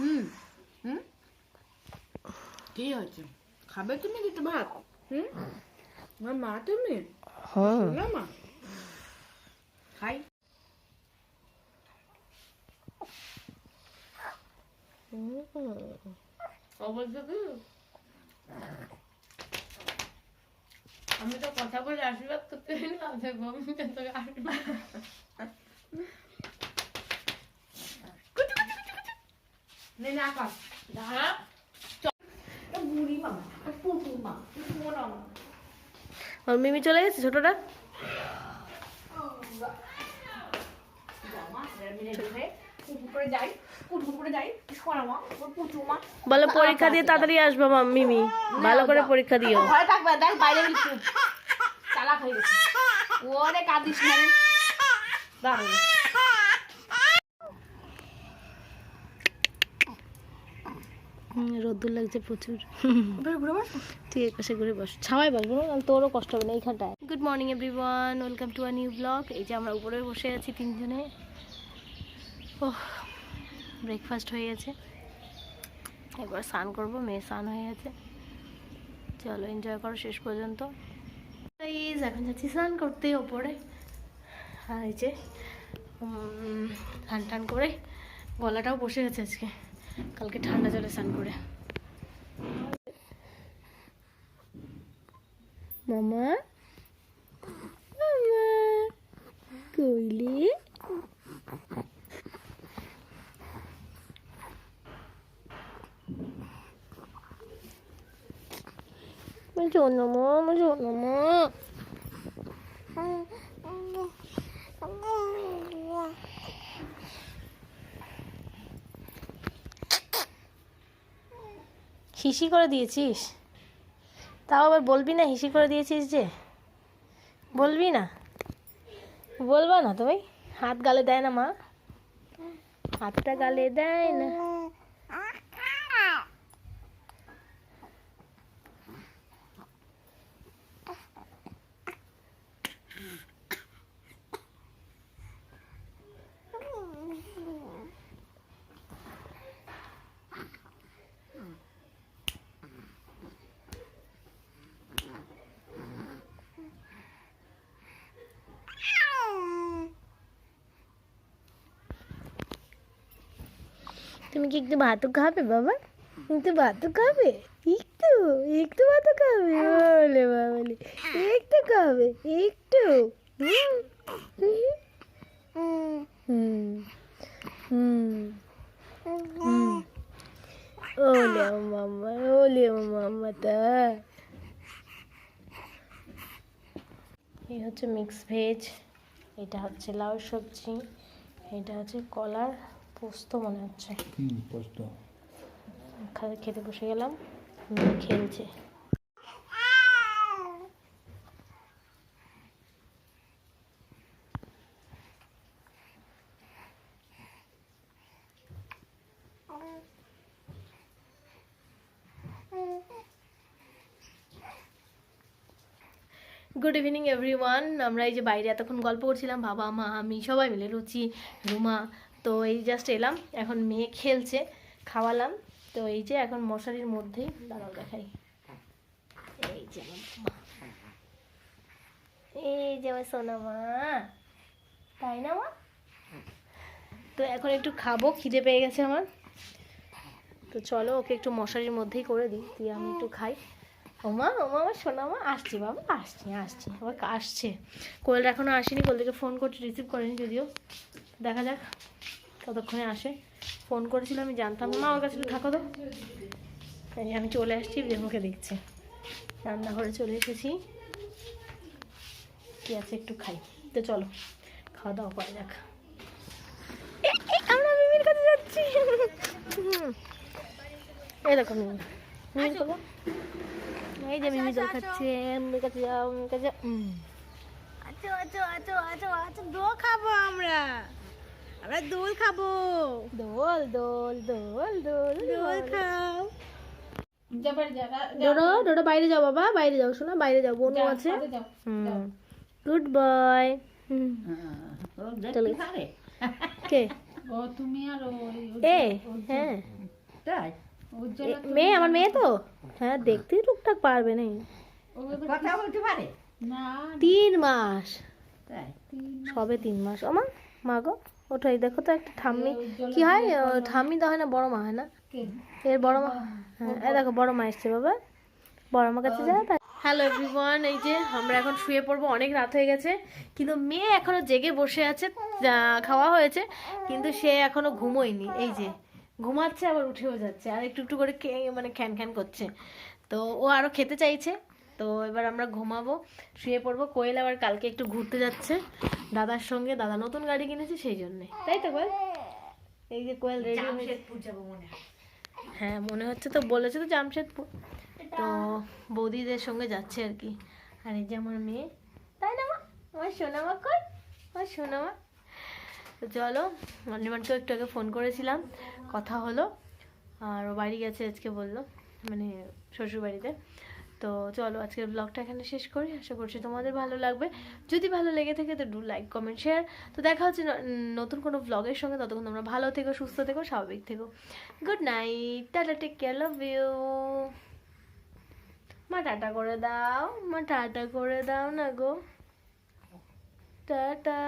হুম হুম? কি হয়েছে? খাবে তুমি দুটো ভাত? হুম? আমার মা তুমি? হ্যাঁ। মা? খাই। আমি তো কথা বলে আশীর্বাদ করতে পারি না তোকে আশীর্বাদ নে না কর। দাঁড়া। বুড়ি মা পুটু মা পুরো মা আর মিমি চলে গেছে ছোটটা? বলো পরীক্ষা দিয়ে তাড়াতাড়ি আসব মিমি। ভালো করে পরীক্ষা দিও। ঘরে থাকবে দেখ বাইরে চালাক হয়ে গেছে। ওরে কাঁদিস না দাঁড়াবে রোদ্দুর লাগছে প্রচুর। ঘুরে তুই এর ঘুরে বস। ছাওয়াই বসবো তোরও কষ্ট হবে না এইখানটায়। Good morning everyone welcome to a new blog এই যে আমরা উপরে বসে আছি তিনজনে। ওহ ব্রেকফাস্ট হয়ে গেছে। একবার স্নান করব মেয়ে স্নান হয়ে গেছে। চলো এনজয় করো শেষ পর্যন্ত। এখন যাচ্ছি স্নান করতে ওপরে। আর এই যে স্নান টান করে গলাটাও বসে গেছে আজকে। কালকে ঠান্ডা জলে স্নান করে। মামা? মামা কইলি? শোনো মা শোনো মা হিসি করে দিয়েছিস? তাও আবার বলবি না হিসি করে দিয়েছিস যে? বলবি না? বলবা না তুমি হাত গালে দেয় না মা। হাতটা গালে দেয় না। তুমি কি একটু ভাতও খাবে বাবা? একটু ভাতও খাবে? একটু একটু ভাতও খাবে? বলে বাবলে, একটু খাবে, একটু। ওলে মাম্মা, ওলে মাম্মাটা। এই হচ্ছে মিক্স ভেজ এটা হচ্ছে লাউ সবজি, এটা হচ্ছে কলার। পোস্ত মনে হচ্ছে। হুম পোস্ত। খেতে বসে গেলাম খেলছে। গুড ইভিনিং এভরিওয়ান আমরা এই যে বাইরে এতক্ষণ গল্প করছিলাম বাবা মা আমি সবাই মিলে রুচি রুমা তো এই জাস্ট এলাম, এখন মেয়ে খেলছে, খাওয়ালাম। তো এই যে এখন মশারির মধ্যেই দাঁড়াও দেখাই। এই যে এই যে আমার সোনা মা। তাই না মা? তো এখন একটু খাব, খিদে পেয়ে গেছে আমার। তো চলো ওকে একটু মশারির মধ্যেই করে দিই, দিয়ে আমি একটু খাই। ওমা ওমা আমার সোনা মা আসছি বাবা আসছি আসছি আবার আসছে। কোয়েল এখনও আসেনি কোয়েলকে ফোন করছি রিসিভ করেনি যদিও। দেখা যাক কতক্ষণে আসে। ফোন করেছিল আমি জানতাম না। আমার কাছে থাকো তো। এই আমি চলে আসছি দেবকে দেখছি। রান্নাঘরে চলে এসেছি। কি আছে একটু খাই। তো চলো খাওয়া দাওয়া করা যাক। আমরা মিমির কাছে যাচ্ছি। দেখো মিমি। কথা এই যে মিমি জল খাচ্ছে কাছে যাও কাছে আচ্ছা আচ্ছা আচ্ছা আচ্ছা আচ্ছা দোল খাব আমরা। আমরা দোল খাব। দোল দোল দোল দোল দোল। খাও। ডোডো ডোডো বাইরে যাও বাবা বাইরে যাও শোনা বাইরে যাও বোনও আছে। হুম। Good boy. চলে। কে ও তুমি আর এ হ্যাঁ। তাই? মেয়ে আমার মেয়ে তো? হ্যাঁ দেখতেই টুকটাক পারবে নেই কথা বলতে পারে? না তিন মাস। সবে তিন মাস। আমার মা গো ওটাই দেখো তো একটা ঠাম্মি। কি হয়? ঠাম্মি তো হয় না বড় মা হয় না? এর বড় মা হ্যাঁ দেখো বড় মা এসছে বাবা। বড় মা কাছে যায় হ্যালো এভরিওয়ান এই যে আমরা এখন শুয়ে পড়ব অনেক রাত হয়ে গেছে। কিন্তু মেয়ে এখনও জেগে বসে আছে খাওয়া হয়েছে। কিন্তু সে এখনও ঘুমোয়নি এই যে। ঘুমাচ্ছে আবার উঠেও যাচ্ছে আর একটু একটু করে মানে খ্যান খ্যান করছে। তো ও আরও খেতে চাইছে তো এবার আমরা ঘুমাবো শুয়ে পড়ব। কোয়েল আবার কালকে একটু ঘুরতে যাচ্ছে দাদার সঙ্গে। দাদা নতুন গাড়ি কিনেছে সেই জন্যে। তাই তো কোয়েল? এই যে কোয়েল রেডি হ্যাঁ মনে হচ্ছে তো বলেছে তো জামশেদপুর। তো বৌদিদের সঙ্গে যাচ্ছে আর কি। আর এই যে আমার মেয়ে। তাই না মা? আমার সোনামা কই? আমার সোনামা। চলো অনিমানকেও একটু আগে ফোন করেছিলাম, কথা হলো, আর ও বাড়ি গেছে আজকে বলল মানে শ্বশুর বাড়িতে তো চলো, আজকের ব্লগটা এখানে শেষ করি, আশা করছি তোমাদের ভালো লাগবে। যদি ভালো লেগে থাকে, তো ডু লাইক কমেন্ট শেয়ার তো দেখা হচ্ছে নতুন কোনো ব্লগের সঙ্গে, ততক্ষণ তোমরা ভালো থেকো, সুস্থ থেকো, স্বাভাবিক থেকো। Good night tata take care love you মা, টাটা করে দাও, মা, টাটা করে দাও না গো। টাটা।